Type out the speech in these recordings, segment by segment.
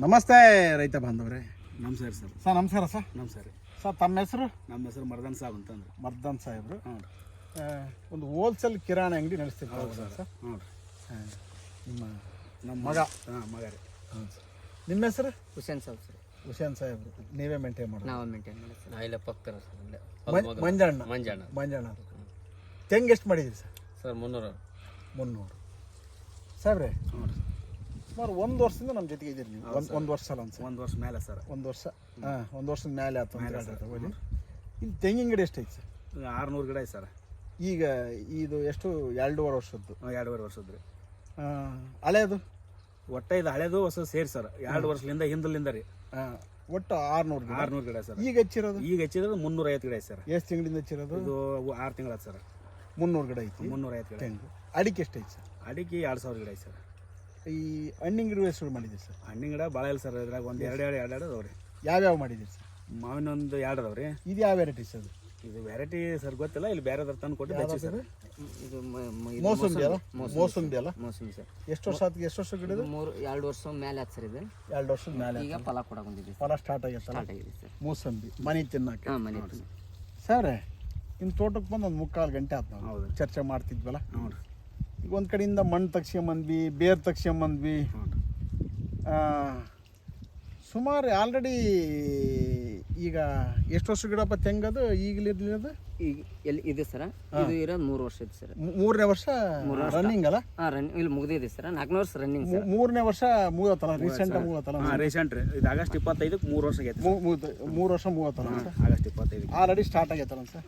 ನಮಸ್ತೆ ರೈತ ಬಾಂಧವ್ರೆ. ನಮಸ್ಕಾರ ಸರ್ ಸರ್. ನಮಸ್ಕಾರ ಸರ್. ನಮಸ್ಕಾರ ಸರ್. ತಮ್ಮ ಹೆಸರು? ನಮ್ಮ ಹೆಸರು ಮರ್ದನ್ ಸಾಬ್ ಅಂತಂದ್ರೆ. ಮರ್ದನ್ ಸಾಹೇಬ್ರು. ಹ್ಞೂ ರೀ. ಒಂದು ಹೋಲ್ಸೇಲ್ ಕಿರಾಣಿ ಅಂಗಡಿ ನಡೆಸ್ತಿರ್ತಾರೆ ಸರ್? ಹ್ಞೂ ರೀ. ಆ, ನಿಮ್ಮ ನಮ್ಮ ಮಗ. ಹಾಂ ಮಗ ರೀ. ಹ್ಞೂ ಸರ್. ನಿಮ್ಮ ಹೆಸರು? ಹುಸೇನ್ ಸಾಬ್ ಸರ್. ಹುಸೇನ್ ಸಾಹೇಬ್ರು. ನೀವೇ ಮೇಂಟೈನ್ ಮಾಡಿ ನಾವು ಮೇಂಟೈನ್ ಮಾಡಿ ಸರ್. ಇಲ್ಲೇ. ಪಕ್ಕದ ಸರ್ ಮಂಜಣ್ಣ. ಮಂಜಾಣ ಮಂಜಣ್ಣ ತೆಂಗ್ ಎಷ್ಟು ಮಾಡಿದ್ದೀರಿ ಸರ್? ಸರ್ ಮುನ್ನೂರು. ಮುನ್ನೂರು. ಸಾಹೇಬ್ರೆ ಹ್ಞೂ ರೀ. ಸುಮಾರು ಒಂದು ವರ್ಷದಿಂದ ನಮ್ಮ ಜೊತೆಗೆ ಇದ್ದೀರಿ ನೀವು. ಒಂದು ಒಂದು ವರ್ಷ ಅಲ್ಲ ಅನ್ಸ ಒಂದು ವರ್ಷ ಮೇಲೆ ಸರ್. ಒಂದು ವರ್ಷ? ಹಾಂ ಒಂದು ವರ್ಷದ ಮೇಲೆ ಆಯ್ತು ಇಲ್ಲಿ ತೆಂಗಿನ ಗಿಡ ಎಷ್ಟು ಸರ್? ಆರುನೂರು ಗಿಡ ಐತೆ ಸರ್. ಈಗ ಇದು ಎಷ್ಟು? ಎರಡೂವರೆ ವರ್ಷದ್ದು. ಎರಡೂವರೆ ವರ್ಷದ್ದು ರೀ. ಹಳೇದು ಒಟ್ಟ ಇದು ಹಳೇದು ಹೊಸ ಸೇರಿ ಸರ್. ಎರಡು ವರ್ಷದಿಂದ ಹಿಂದಲಿಂದ ರೀ. ಒಟ್ಟು ಆರ್ನೂರು ಗಿಡ. ಆರುನೂರು ಗಿಡ ಸರ್. ಈಗ ಹಚ್ಚಿರೋದು? ಈಗ ಹೆಚ್ಚಿರೋದು ಮುನ್ನೂರ ಐವತ್ತು ಗಿಡ ಐತೆ ಸರ್. ಎಷ್ಟು ತಿಂಗಳಿಂದ ಹಚ್ಚಿರೋದು? ಇದು ಆರು ತಿಂಗಳ ಸರ್. ಮುನ್ನೂರು ಗಿಡ ಐತಿ. ಮುನ್ನೂರ ಐವತ್ತು ಗಿಡ ಅಡಿಕೆ ಐತಿ ಸರ್? ಅಡಿಕೆ ಎರಡು ಸಾವಿರ ಗಿಡ ಐತೆ ಸರ್. ಈ ಹಣ್ಣಿನ ಗಿಡ ಎಷ್ಟು ಮಾಡಿದ್ದೀರಿ ಸರ್? ಹಣ್ಣಿನ ಗಿಡ ಭಾಳ ಇಲ್ಲ ಸರ್ ಇದ್ರಾಗ ಒಂದು ಎರಡು ಎರಡು ಎರಡು ಎರಡು ಅದಾವೆ ರೀ. ಯಾವ್ಯಾವ ಮಾಡಿದ್ದೀರಿ ಸರ್? ಮಾವಿನ ಒಂದು ಎರಡು ಅದಾವೆ ರೀ. ಇದು ಯಾವ ವೆರೈಟಿ ಸರ್ ಇದು ವೆರೈಟಿ ಸರ್ ಗೊತ್ತಿಲ್ಲ ಇಲ್ಲಿ ಬೇರೆದ್ರ ತಂದು ಕೊಟ್ಟು ಹಚ್ಚಿ ಸರ್. ಇದು ಮೋಸಂಬಿ ಅಲ್ಲ? ಮೋಸಂಬಿ ಅಲ್ಲ? ಮೋಸಂಬಿ ಸರ್. ಎಷ್ಟು ವರ್ಷ ಆತ್ ಎಷ್ಟು ವರ್ಷ ಗಿಡ ಮೂರು ಎರಡು ವರ್ಷ ಮೇಲೆ ಆಯ್ತು ಸರ್ ಇದು. ಎರಡು ವರ್ಷದ ಮೇಲೆ ಈಗ ಫಲ ಕೊಡಕ್ಕೆ ಬಂದಿದೆ ಫಲ ಸ್ಟಾರ್ಟ್ ಆಗೈತಲ್ಲ ಸ್ಟಾರ್ಟ್ ಆಗಿದೆ ಸರ್. ಮೋಸಂಬಿ ಮನೆ ತಿನ್ನಕ್ಕೆ. ಹಾಂ ಮನೆ. ಸರ್ ನಿಮ್ಮ ತೋಟಕ್ಕೆ ಬಂದು ಒಂದು ಮುಕ್ಕಾಲು ಗಂಟೆ ಆಯ್ತು ನಾವು. ಹೌದು. ಚರ್ಚೆ ಮಾಡ್ತಿದ್ವಲ್ಲ? ನೋಡಿರಿ ಈಗ ಒಂದು ಕಡೆಯಿಂದ ಮಣ್ಣು ತಗ್ಸ್ಕೊಂಬಂದ್ವಿ ಬೇರ್ ತಗ್ಸ್ಕೊಂಬಂದ್ವಿ ಬಂದ್ವಿ. ರೀ ಆ, ಸುಮಾರು ಆಲ್ರೆಡಿ ಈಗ ಎಷ್ಟು ವರ್ಷ ಗಿಡಪ್ಪ ತೆಂಗದು ಈಗಲಿರ್ಲಿರೋದು ಈಗ ಎಲ್ಲಿ ಇದೆ ಸರ? ಇದು ಇರೋದು ಮೂರು ವರ್ಷ ಇದೆ ಸರ್. ಮೂರನೇ ವರ್ಷ ರನ್ನಿಂಗ್ ಅಲ್ಲ? ಹಾಂ ರನ್ನಿಂಗ್ ಇಲ್ಲಿ ಮುಗಿದಿದೆ ಸರ್. ನಾಲ್ಕನೇ ವರ್ಷ ರನ್ನಿಂಗ್ ಮೂರನೇ ವರ್ಷ ಮೂವತ್ತಲ್ಲ? ರೀಸೆಂಟ್ ಮೂವತ್ತಲ್ಲ? ಹಾಂ ರೀಸೆಂಟ್ ರೀ. ಇದು ಆಗಸ್ಟ್ ಇಪ್ಪತ್ತೈದಕ್ಕೆ ಮೂರು ವರ್ಷ ಆಗೈತೆ ಮೂರು ವರ್ಷ ಮೂವತ್ತಲ್ಲ ಸರ್ ಆಗಸ್ಟ್ ಇಪ್ಪತ್ತೈದು ಆಲ್ರೆಡಿ ಸ್ಟಾರ್ಟ್ ಆಗೈತಲ್ಲ ಸರ್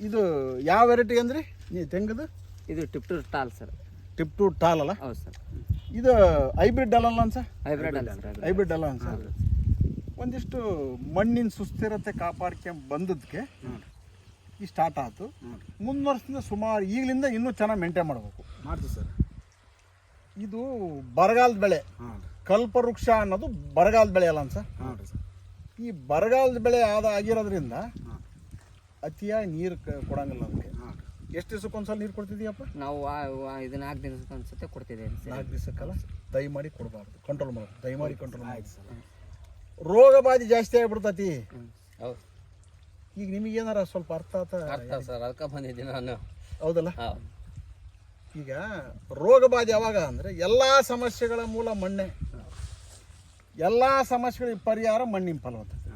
ಇದು ಯಾವ ವೆರೈಟಿ ಅಂದ್ರಿ? ನೀ ತೆಂಗದು? ಇದು Tiptur tall sir. Tiptur tall ಅಲ್ಲ? ಹೌದು ಸರ್. ಇದು ಹೈಬ್ರಿಡ್ ಅಲ್ಲ ಸರ್? ಹೈಬ್ರಿಡ್ ಅಲ್ಲ ಸರ್ ಹೈಬ್ರಿಡ್ ಅಲ್ಲ ಸರ್. ಒಂದಿಷ್ಟು ಮಣ್ಣಿನ ಸುಸ್ಥಿರತೆ ಕಾಪಾಡ್ಕೊಂಡ್ ಬಂದದ್ಕೆ ಈ ಸ್ಟಾರ್ಟ್ ಆಯ್ತು ಮುಂದಿನ ವರ್ಷದಿಂದ ಸುಮಾರು ಈಗಲಿಂದ ಇನ್ನೂ ಚೆನ್ನಾಗಿ ಮೇಂಟೈನ್ ಮಾಡಬೇಕು. ಮಾಡ್ತೀವಿ ಸರ್. ಇದು ಬರಗಾಲದ ಬೆಳೆ. ಕಲ್ಪವೃಕ್ಷ ಅನ್ನೋದು ಬರಗಾಲದ ಬೆಳೆ ಅಲ್ಲ ಸರ್? ಈ ಬರಗಾಲದ ಬೆಳೆ ಆದ ಆಗಿರೋದ್ರಿಂದ ಅತಿಯಾಗಿ ನೀರು ಕೊಡಂಗಿಲ್ಲ ಅದಕ್ಕೆ. ಹಾಂ ದಿವಸಕ್ಕೆ ಒಂದ್ಸಲ ದಿವಸಕ್ಕೊಂದ್ಸಲ ನೀರು ಕೊಡ್ತಿದ್ಯಪ್ಪ? ನಾವು ಇದು ನಾಲ್ಕು ದಿನಕ್ಕೆ ಅನ್ಸುತ್ತೆ ಕೊಡ್ತಿದ್ದೇವೆ ನಾಲ್ಕು ದಿವಸಕ್ಕಲ್ಲ? ದಯಮಾಡಿ ಕೊಡಬಾರ್ದು. ಕಂಟ್ರೋಲ್ ಮಾಡೋದು ದಯಮಾಡಿ ಕಂಟ್ರೋಲ್ ಮಾಡಿ. ರೋಗ ಬಾಧಿ ಜಾಸ್ತಿ ಆಗ್ಬಿಡ್ತತಿ. ಹೌದು. ಈಗ ಏನಾರ ಸ್ವಲ್ಪ ಅರ್ಥ ಆತ? ಅರ್ಥ ಸರ್ ಅದಕ್ಕೆ ಬಂದಿದ್ದೀನಿ ನಾನು. ಹೌದಲ್ಲ? ಈಗ ರೋಗ ಬಾಧೆ ಯಾವಾಗ ಅಂದರೆ ಎಲ್ಲ ಸಮಸ್ಯೆಗಳ ಮೂಲ ಮಣ್ಣೆ. ಎಲ್ಲ ಸಮಸ್ಯೆಗಳಿಗೆ ಪರಿಹಾರ ಮಣ್ಣಿನ ಫಲವತ್ತತೆ.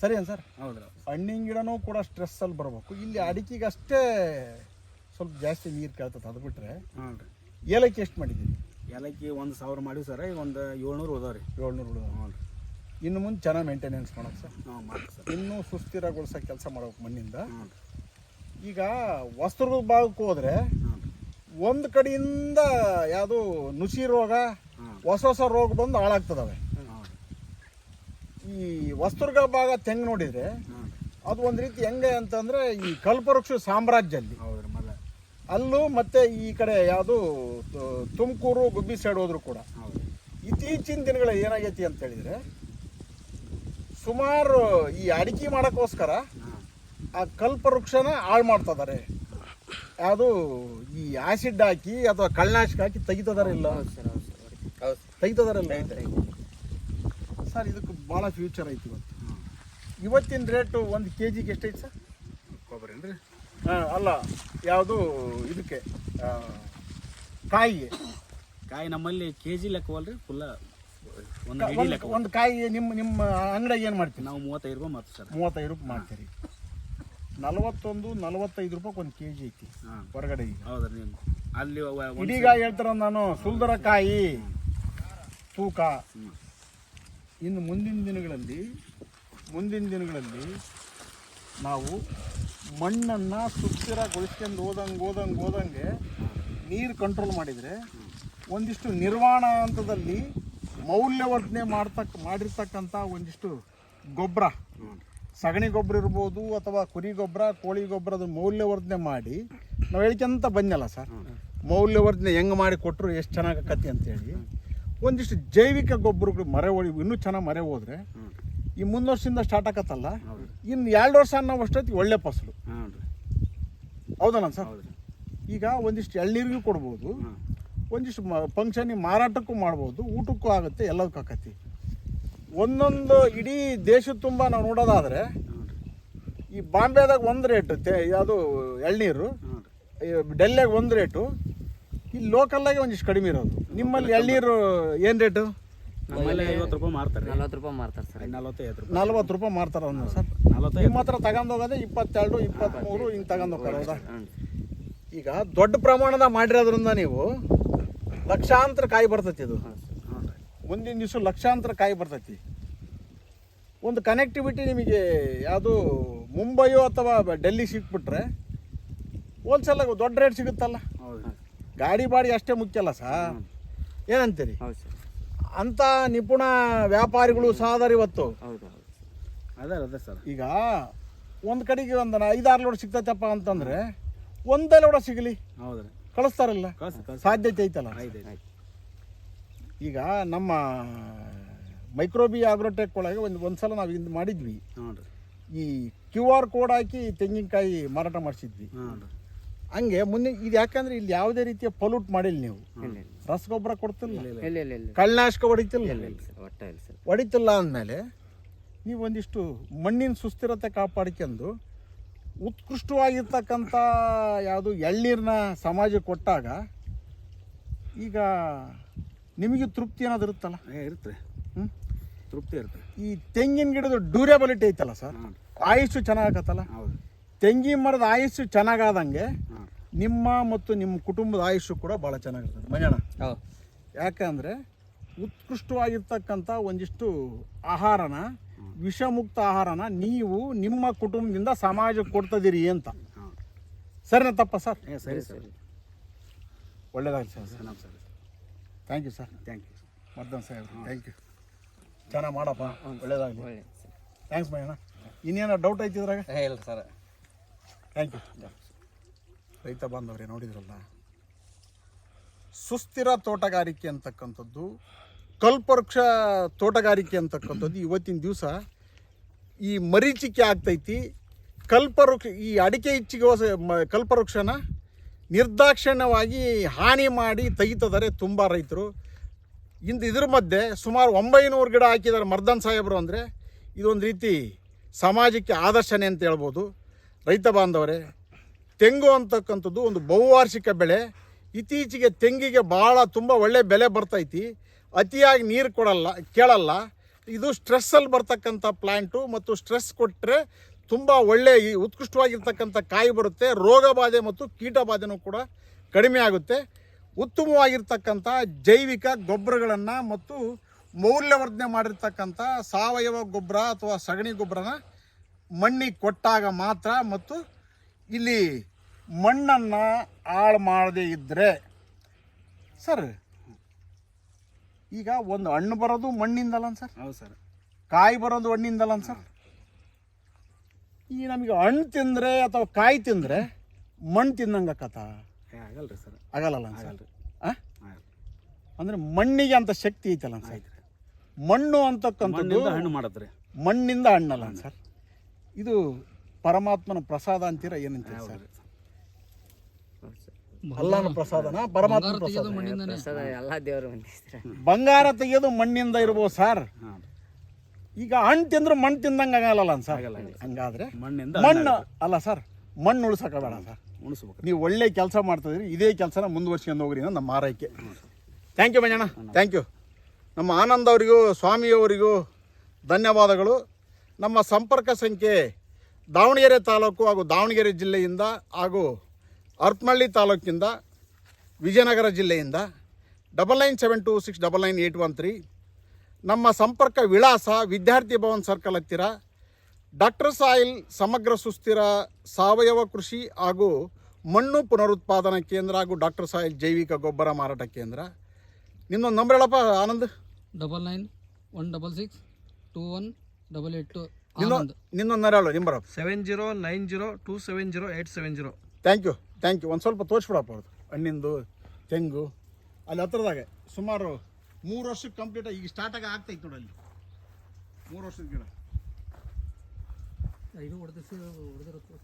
ಸರಿ ಏನು ಸರ್? ಹೌದು ಹಣ್ಣಿನ ಗಿಡನೂ ಕೂಡ ಸ್ಟ್ರೆಸ್ಸಲ್ಲಿ ಬರಬೇಕು. ಇಲ್ಲಿ ಅಡಿಕೆಗೆ ಅಷ್ಟೇ ಸ್ವಲ್ಪ ಜಾಸ್ತಿ ನೀರು ಕೇಳ್ತದೆ ಅದು ಬಿಟ್ಟರೆ ಹಾಂ ರೀ. ಏಲಕ್ಕಿ ಎಷ್ಟು ಮಾಡಿದ್ದೀವಿ ಏಲಕ್ಕಿ ಒಂದು ಸಾವಿರ ಮಾಡಿ ಸರ್ ಈಗ ಒಂದು ಏಳ್ನೂರು ಉಳ್ದಾವ ರೀ. ಏಳ್ನೂರು ಉಳಿದ ಹ್ಞೂ ರೀ. ಇನ್ನು ಮುಂದೆ ಚೆನ್ನಾಗಿ ಮೇಂಟೆನೆನ್ಸ್ ಮಾಡೋದು ಸರ್. ಹಾಂ ಮಾಡಿ ಸರ್. ಇನ್ನೂ ಸುಸ್ಥಿರಗೊಳಿಸೋ ಕೆಲಸ ಮಾಡ್ಬೇಕು ಮಣ್ಣಿಂದ. ಹ್ಞೂ ರೀ. ಈಗ ವಸ್ತ್ರದ ಭಾಗಕ್ಕೆ ಹೋದರೆ ಒಂದು ಕಡೆಯಿಂದ ಯಾವುದು ನುಸಿ ರೋಗ ಹೊಸ ಹೊಸ ರೋಗ ಬಂದು ಹಾಳಾಗ್ತದವೆ. ಈ ವಸ್ತ್ರಗಳ ಭಾಗ ತೆಂಗ್ ನೋಡಿದರೆ ಅದು ಒಂದು ರೀತಿ ಹೆಂಗೆ ಅಂತಂದರೆ ಈ ಕಲ್ಪವೃಕ್ಷ ಸಾಮ್ರಾಜ್ಯ ಅಲ್ಲಿ ಅಲ್ಲೂ ಮತ್ತೆ ಈ ಕಡೆ ಯಾವುದು ತುಮಕೂರು ಗುಬ್ಬಿ ಸೈಡ್ ಹೋದ್ರು ಕೂಡ. ಇತ್ತೀಚಿನ ದಿನಗಳ ಏನಾಗೈತಿ ಅಂತ ಹೇಳಿದರೆ ಸುಮಾರು ಈ ಅಡಿಕೆ ಮಾಡೋಕ್ಕೋಸ್ಕರ ಆ ಕಲ್ಪವೃಕ್ಷನ ಹಾಳು ಮಾಡ್ತಿದ್ದಾರೆ ಯಾವುದು ಈ ಆಸಿಡ್ ಹಾಕಿ ಅಥವಾ ಕಳ್ಳನಾಶಕ ಹಾಕಿ ತೆಗಿತದಾರೆ ಇಲ್ಲ? ಹೌದು ಸರ್ ತೆಗಿತದಾರಲ್ಲ ಇದಕ್ಕೆ ಭಾಳ ಫ್ಯೂಚರ್ ಐತಿ ಇವತ್ತಿನ ರೇಟು ಒಂದು ಕೆ ಜಿಗೆ ಎಷ್ಟೈತೆ ಸರ್? ಕೊಬ್ಬರಿ ಏನು ರೀ ಹಾಂ ಅಲ್ಲ ಯಾವುದು ಇದಕ್ಕೆ ಕಾಯಿಗೆ ಕಾಯಿ ನಮ್ಮಲ್ಲಿ ಕೆ ಜಿ ಲೆಕ್ಕವಲ್ರಿ ಫುಲ್ಲ ಒಂದು ಲೆಕ್ಕ ಒಂದು ಕಾಯಿ ನಿಮ್ಮ ನಿಮ್ಮ ಅಂಗಡಿಗೆ ಏನು ಮಾಡ್ತೀವಿ ನಾವು ಮೂವತ್ತೈದು ರೂಪಾಯಿ ಮಾಡ್ತೀವಿ ಸರ್. ಮೂವತ್ತೈದು ರೂಪಾಯಿ ಮಾಡ್ತೀರಿ. ನಲವತ್ತೊಂದು ನಲವತ್ತೈದು ರೂಪಾಯಿ ಒಂದು ಕೆ ಜಿ ಐತಿ ಹಾಂ. ಹೊರಗಡೆ ಈಗ. ಹೌದ್ರಿ ರೀ ನೀವು ಅಲ್ಲಿ ಒಂದು ಇದೀಗ ಹೇಳ್ತಾರ ನಾನು ಸುಲ್ದರ ಕಾಯಿ ತೂಕ. ಇನ್ನು ಮುಂದಿನ ದಿನಗಳಲ್ಲಿ ಮುಂದಿನ ದಿನಗಳಲ್ಲಿ ನಾವು ಮಣ್ಣನ್ನು ಸುಸ್ಥಿರಗೊಳಿಸ್ಕೊಂಡು ಹೋದಂಗೆ ಹೋದಂಗೆ ಹೋದಂಗೆ ನೀರು ಕಂಟ್ರೋಲ್ ಮಾಡಿದರೆ ಒಂದಿಷ್ಟು ನಿರ್ವಹಣ ಹಂತದಲ್ಲಿ ಮೌಲ್ಯವರ್ಧನೆ ಮಾಡ್ತಕ್ಕ ಮಾಡಿರ್ತಕ್ಕಂಥ ಒಂದಿಷ್ಟು ಗೊಬ್ಬರ ಸಗಣಿ ಗೊಬ್ಬರ ಇರ್ಬೋದು ಅಥವಾ ಕುರಿ ಗೊಬ್ಬರ ಕೋಳಿ ಗೊಬ್ಬರದ ಮೌಲ್ಯವರ್ಧನೆ ಮಾಡಿ ನಾವು ಹೇಳ್ಕೊಂತ ಬಂದಲ್ಲ ಸರ್? ಮೌಲ್ಯವರ್ಧನೆ ಹೆಂಗೆ ಮಾಡಿ ಕೊಟ್ಟರು ಎಷ್ಟು ಚೆನ್ನಾಗಿ ಕತ್ತಿ ಅಂತೇಳಿ. ಒಂದಿಷ್ಟು ಜೈವಿಕ ಗೊಬ್ಬರಗಳು ಮರೆ ಹೊಡಿ ಇನ್ನೂ ಚೆನ್ನಾಗಿ ಮರೆ ಹೋದ್ರೆ ಈ ಮುಂದೆ ವರ್ಷದಿಂದ ಸ್ಟಾರ್ಟ್ ಆಗತ್ತಲ್ಲ? ಹೌದು. ಇನ್ನು ಎರಡು ವರ್ಷ ಅನ್ನೋ ಅಷ್ಟೊತ್ತಿಗೆ ಒಳ್ಳೆ ಫಸಲು. ಹೌದಲ್ಲ ಸರ್? ಈಗ ಒಂದಿಷ್ಟು ಎಳ್ನೀರಿಗೂ ಕೊಡ್ಬೋದು. ಒಂದಿಷ್ಟು ಒಂದಿಷ್ಟು ಫಂಕ್ಷನಿಗೆ ಮಾರಾಟಕ್ಕೂ ಮಾಡ್ಬೋದು. ಊಟಕ್ಕೂ ಆಗುತ್ತೆ ಎಲ್ಲದಕ್ಕೂ ಆಕತಿ ಒಂದೊಂದು ಇಡೀ ದೇಶ ತುಂಬ ನಾವು ನೋಡೋದಾದರೆ ಈ ಬಾಂಬೆದಾಗ ಒಂದು ರೇಟು ಯಾವುದು ಎಳ್ನೀರು ಡೆಲ್ಲಿಯಾಗ ಒಂದು ರೇಟು ಇಲ್ಲಿ ಲೋಕಲ್ಲಾಗೆ ಒಂದಿಷ್ಟು ಕಡಿಮೆ ಇರೋದು. ನಿಮ್ಮಲ್ಲಿ ಎಳ್ನೀರು ಏನು ರೇಟು ನಮ್ಮಲ್ಲಿ ಐವತ್ತು ರೂಪಾಯಿ ಮಾರ್ತಾರೆ. ನಲ್ವತ್ತು ರೂಪಾಯಿ ಮಾರ್ತಾರೆ ಸರ್. ನಲವತ್ತೈದು ರೂಪಾಯಿ. ನಲ್ವತ್ತು ರೂಪಾಯಿ ಮಾರ್ತಾರ ಅವನು ಸರ್ ನಲ್ವತ್ತೈದು ನಿಮ್ಮ ಹತ್ರ ತಗೊಂಡೋಗೋದೇ ಇಪ್ಪತ್ತೆರಡು ಇಪ್ಪತ್ತ್ಮೂರು ಹಿಂಗೆ ತಗೊಂಡು ಹೋಗೋದಾ ಹ್ಞೂ ಈಗ ದೊಡ್ಡ ಪ್ರಮಾಣದ ಮಾಡಿರೋದ್ರಿಂದ ನೀವು ಲಕ್ಷಾಂತರ ಕಾಯಿ ಬರ್ತೈತಿ ಇದು. ಮುಂದಿನ ದಿವಸ ಲಕ್ಷಾಂತರ ಕಾಯಿ ಬರ್ತೈತಿ. ಒಂದು ಕನೆಕ್ಟಿವಿಟಿ ನಿಮಗೆ ಯಾವುದು ಮುಂಬೈಯೋ ಅಥವಾ ಡೆಲ್ಲಿ ಸಿಕ್ಬಿಟ್ರೆ ಹೋಲ್ಸೇಲ್ ದೊಡ್ಡ ರೇಟ್ ಸಿಗುತ್ತಲ್ಲ? ಹೌದು ಗಾಡಿ ಬಾಡಿ ಅಷ್ಟೇ ಮುಖ್ಯ ಅಲ್ಲ ಸರ್. ಏನಂತೀರಿ? ಅಂಥ ನಿಪುಣ ವ್ಯಾಪಾರಿಗಳು ಸಾದರ್ ಇವತ್ತು. ಹೌದು ಹೌದು. ಅದೇ ಅದೇ ಸರ್. ಈಗ ಒಂದು ಕಡೆಗೆ ಒಂದು ಐದಾರು ಲೋಡ್ ಸಿಗ್ತೈತಪ್ಪ ಅಂತಂದ್ರೆ ಒಂದೇ ಲೋಡ ಸಿಗಲಿ. ಕಳಿಸ್ತಾರಲ್ಲ? ಕಳ್ಸಿ ಕಳ್ಸಿ. ಸಾಧ್ಯತೆ ಐತಲ್ಲ? ಈಗ ನಮ್ಮ ಮೈಕ್ರೋಬಿ ಆಗ್ರೋಟೆಕ್ ಒಳಗೆ ಒಂದು ಒಂದ್ಸಲ ನಾವು ಇದು ಮಾಡಿದ್ವಿ. ಈ ಕ್ಯೂ ಆರ್ ಕೋಡ್ ಹಾಕಿ ತೆಂಗಿನಕಾಯಿ ಮಾರಾಟ ಮಾಡಿಸಿದ್ವಿ. ಹಂಗೆ ಮುಂದೆ ಇದು ಯಾಕಂದ್ರೆ ಇಲ್ಲಿ ಯಾವುದೇ ರೀತಿಯ ಪೊಲ್ಯೂಟ್ ಮಾಡಿಲ್ಲ ನೀವು. ರಸಗೊಬ್ಬರ ಕೊಡ್ತಿಲ್ಲ. ಇಲ್ಲ ಇಲ್ಲ ಇಲ್ಲ. ಕಳ್ಳನಾಶಕ ಹೊಡಿತಿಲ್ಲ. ಇಲ್ಲ ಸರ್ ಒಟ್ಟ ಇಲ್ಲ ಸರ್. ಹೊಡಿತಿಲ್ಲ ಅಂದಮೇಲೆ ನೀವು ಒಂದಿಷ್ಟು ಮಣ್ಣಿನ ಸುಸ್ಥಿರತೆ ಕಾಪಾಡ್ಕೊಂಡು ಉತ್ಕೃಷ್ಟವಾಗಿರ್ತಕ್ಕಂಥ ಯಾವುದು ಎಳ್ನೀರನ್ನ ಸಮಾಜಕ್ಕೆ ಕೊಟ್ಟಾಗ ಈಗ ನಿಮಗೆ ತೃಪ್ತಿ ಏನಾದ್ರು ಇರುತ್ತಲ್ಲ? ಏ ಇರುತ್ತೆ. ಹ್ಞೂ ತೃಪ್ತಿ ಇರುತ್ತೆ. ಈ ತೆಂಗಿನ ಗಿಡದ ಡ್ಯೂರೇಬಿಲಿಟಿ ಐತಲ್ಲ ಸರ್? ಆಯುಸ್ಸು ಚೆನ್ನಾಗತ್ತಲ್ಲ ಹೌದು. ತೆಂಗಿನ ಮರದ ಆಯುಸ್ಸು ಚೆನ್ನಾಗಾದಂಗೆ ನಿಮ್ಮ ಮತ್ತು ನಿಮ್ಮ ಕುಟುಂಬದ ಆಯುಷ್ಯು ಕೂಡ ಭಾಳ ಚೆನ್ನಾಗಿರ್ತದೆ. ಹೌದು. ಯಾಕಂದರೆ ಉತ್ಕೃಷ್ಟವಾಗಿರ್ತಕ್ಕಂಥ ಒಂದಿಷ್ಟು ಆಹಾರನ ವಿಷಮುಕ್ತ ಆಹಾರನ ನೀವು ನಿಮ್ಮ ಕುಟುಂಬದಿಂದ ಸಮಾಜಕ್ಕೆ ಕೊಡ್ತದಿರಿ ಅಂತ. ಸರಿನಾ ತಪ್ಪ ಸರ್? ಸರಿ ಸರ್ ಒಳ್ಳೇದಾಗಲಿ ಸರ್. ಚೆನ್ನಾಗಿ sir. Thank you sir thank you Mardan sir thank you ಚೆನ್ನಾಗಿ ಮಾಡಪ್ಪ. ಒಳ್ಳೇದಾಗಲಿ. ಒಳ್ಳೆ ಸರ್. ಥ್ಯಾಂಕ್ಸ್ ಮಯ್ಯಣ್ಣ ಇನ್ನೇನೋ ಡೌಟ್ ಐತಿದ್ರಾಗ ಇಲ್ಲ ಸರ್. ಥ್ಯಾಂಕ್ ಯು ರೈತ ಬಾಂಧವರೇ ನೋಡಿದ್ರಲ್ಲ? ಸುಸ್ಥಿರ ತೋಟಗಾರಿಕೆ ಅಂತಕ್ಕಂಥದ್ದು, ಕಲ್ಪವೃಕ್ಷ ತೋಟಗಾರಿಕೆ ಅಂತಕ್ಕಂಥದ್ದು ಇವತ್ತಿನ ದಿವಸ ಈ ಮರೀಚಿಕೆ ಆಗ್ತೈತಿ. ಕಲ್ಪವೃಕ್ಷ, ಈ ಅಡಿಕೆ ಇಚ್ಚಿಗೆ ಹೊಸ ಮ- ಕಲ್ಪವೃಕ್ಷನ ನಿರ್ದಾಕ್ಷಿಣ್ಯವಾಗಿ ಹಾನಿ ಮಾಡಿ ತೆಗಿತಿದ್ದಾರೆ ತುಂಬ ರೈತರು. ಇಂದು ಇದ್ರ ಮಧ್ಯೆ ಸುಮಾರು ಒಂಬೈನೂರು ಗಿಡ ಹಾಕಿದ್ದಾರೆ ಮರ್ದನ್ ಸಾಹೇಬರು ಅಂದರೆ. ಇದೊಂದು ರೀತಿ ಸಮಾಜಕ್ಕೆ ಆದರ್ಶನೇ ಅಂತ ಹೇಳ್ಬೋದು. ರೈತ ಬಾಂಧವರೇ ತೆಂಗು ಅಂತಕ್ಕಂಥದ್ದು ಒಂದು ಬಹುವಾರ್ಷಿಕ ಬೆಳೆ. ಇತ್ತೀಚೆಗೆ ತೆಂಗಿಗೆ ಭಾಳ ತುಂಬ ಒಳ್ಳೆ ಬೆಲೆ ಬರ್ತೈತಿ. ಅತಿಯಾಗಿ ನೀರು ಕೊಡಲ್ಲ, ಕೇಳಲ್ಲ. ಇದು ಸ್ಟ್ರೆಸ್ಸಲ್ಲಿ ಬರ್ತಕ್ಕಂಥ ಪ್ಲ್ಯಾಂಟು ಮತ್ತು ಸ್ಟ್ರೆಸ್ ಕೊಟ್ಟರೆ ತುಂಬ ಒಳ್ಳೆ ಈ ಉತ್ಕೃಷ್ಟವಾಗಿರ್ತಕ್ಕಂಥ ಕಾಯಿ ಬರುತ್ತೆ. ರೋಗ ಬಾಧೆ ಮತ್ತು ಕೀಟ ಬಾಧೆನೂ ಕೂಡ ಕಡಿಮೆ ಆಗುತ್ತೆ. ಉತ್ತಮವಾಗಿರ್ತಕ್ಕಂಥ ಜೈವಿಕ ಗೊಬ್ಬರಗಳನ್ನು ಮತ್ತು ಮೌಲ್ಯವರ್ಧನೆ ಮಾಡಿರ್ತಕ್ಕಂಥ ಸಾವಯವ ಗೊಬ್ಬರ ಅಥವಾ ಸಗಣಿ ಗೊಬ್ಬರನ ಮಣ್ಣಿಗೆ ಕೊಟ್ಟಾಗ ಮಾತ್ರ ಮತ್ತು ಇಲ್ಲಿ ಮಣ್ಣನ್ನು ಹಾಳು ಮಾಡದೇ ಇದ್ದರೆ ಸರ್ ಈಗ ಒಂದು ಹಣ್ಣು ಬರೋದು ಮಣ್ಣಿಂದಲ್ಲ ಸರ್? ಹೌದು ಸರ್. ಕಾಯಿ ಬರೋದು ಹಣ್ಣಿಂದಲ್ಲ ಸರ್? ಈ ನಮಗೆ ಹಣ್ಣು ತಿಂದರೆ ಅಥವಾ ಕಾಯಿ ತಿಂದರೆ ಮಣ್ಣು ತಿಂದಂಗೆ ಆಕತ್ತ? ಏ ಆಗಲ್ಲ ರೀ ಸರ್. ಆಗಲ್ಲ ಸರ್? ಆಗಲ್ಲ ರೀ ಅಂದರೆ ಮಣ್ಣಿಗೆ ಅಂತ ಶಕ್ತಿ ಐತಲ್ಲ ಸರ್? ಮಣ್ಣು ಅಂತಕ್ಕಂಥದ್ದು ಹಣ್ಣು ಮಾಡಿದ್ರೆ. ಮಣ್ಣಿಂದ ಹಣ್ಣಲ್ಲ ಸರ್? ಇದು ಪರಮಾತ್ಮನ ಪ್ರಸಾದ ಅಂತೀರ ಏನಂತೀರ ಸರ್? ಅಲ್ಲನ ಪ್ರಸಾದನ? ಪರಮಾತ್ಮ ಪ್ರಸಾದ? ಪ್ರಸಾದ ಎಲ್ಲ ದೇವರು ಬಂದಿದ್ದಾರೆ ಬಂಗಾರ ತೆಗೆಯೋದು ಮಣ್ಣಿಂದ ಇರ್ಬೋದು ಸರ್. ಈಗ ಹಣ್ಣು ತಿಂದ್ರೆ ಮಣ್ಣು ತಿಂದಂಗೆ ಆಗಲ್ಲ ಸರ್ ಹಂಗಾದ್ರೆ ಮಣ್ಣಿಂದ ಮಣ್ಣು ಅಲ್ಲ ಸರ್ ಮಣ್ಣು ಉಳ್ಸಕ ಬೇಡ ಸರ್. ಉಣಿಸ್ಬೇಕು ನೀವು ಒಳ್ಳೆ ಕೆಲಸ ಮಾಡ್ತಿದ್ರಿ ಇದೇ ಕೆಲಸನ ಮುಂದುವರ್ಸ್ಕೊಂಡು ಹೋಗ್ರಿ ನಮ್ಮ ಆರೈಕೆ. Thank you Manjanna. Thank you ನಮ್ಮ ಆನಂದ್ ಅವರಿಗೂ ಸ್ವಾಮಿಯವರಿಗೂ ಧನ್ಯವಾದಗಳು. ನಮ್ಮ ಸಂಪರ್ಕ ಸಂಖ್ಯೆ ದಾವಣಗೆರೆ ತಾಲೂಕು ಹಾಗೂ ದಾವಣಗೆರೆ ಜಿಲ್ಲೆಯಿಂದ ಹಾಗೂ ಅರ್ಪಮಳ್ಳಿ ತಾಲೂಕಿಂದ, ವಿಜಯನಗರ ಜಿಲ್ಲೆಯಿಂದ double nine seven two six double nine eight one three ನಮ್ಮ ಸಂಪರ್ಕ ವಿಳಾಸ ವಿದ್ಯಾರ್ಥಿ ಭವನ್ ಸರ್ಕಲ್ ಹತ್ತಿರ, ಡಾಕ್ಟರ್ ಸಾಯಿಲ್ ಸಮಗ್ರ ಸುಸ್ಥಿರ ಸಾವಯವ ಕೃಷಿ ಹಾಗೂ ಮಣ್ಣು ಪುನರುತ್ಪಾದನಾ ಕೇಂದ್ರ ಹಾಗೂ ಡಾಕ್ಟರ್ ಸಾಯಿಲ್ ಜೈವಿಕ ಗೊಬ್ಬರ ಮಾರಾಟ ಕೇಂದ್ರ. ನಿಮ್ಮೊಂದು ನಂಬರ್ ಹೇಳಪ್ಪ Anand. Double nine one double six two one double eight two ನಿನ್ನೊಂದು ನಿನ್ನೊಂದು number seven zero nine zero two seven zero eight seven zero thank you thank you ಒಂದು ಸ್ವಲ್ಪ ತೋರಿಸ್ಬಿಡಪ್ಪ ಅವ್ರದ್ದು ಹಣ್ಣಿಂದು ತೆಂಗು ಅಲ್ಲಿ ಹತ್ರದಾಗೆ. ಸುಮಾರು ಮೂರು ವರ್ಷಕ್ಕೆ ಕಂಪ್ಲೀಟ್ ಈಗ ಸ್ಟಾರ್ಟ್ ಆಗಿ ಆಗ್ತೈತೆ ನೋಡಿ ಅಲ್ಲಿ. ಮೂರು ವರ್ಷದ ಗಿಡ. ಇದು ಹೊಡೆದಿರುತ್ತೆ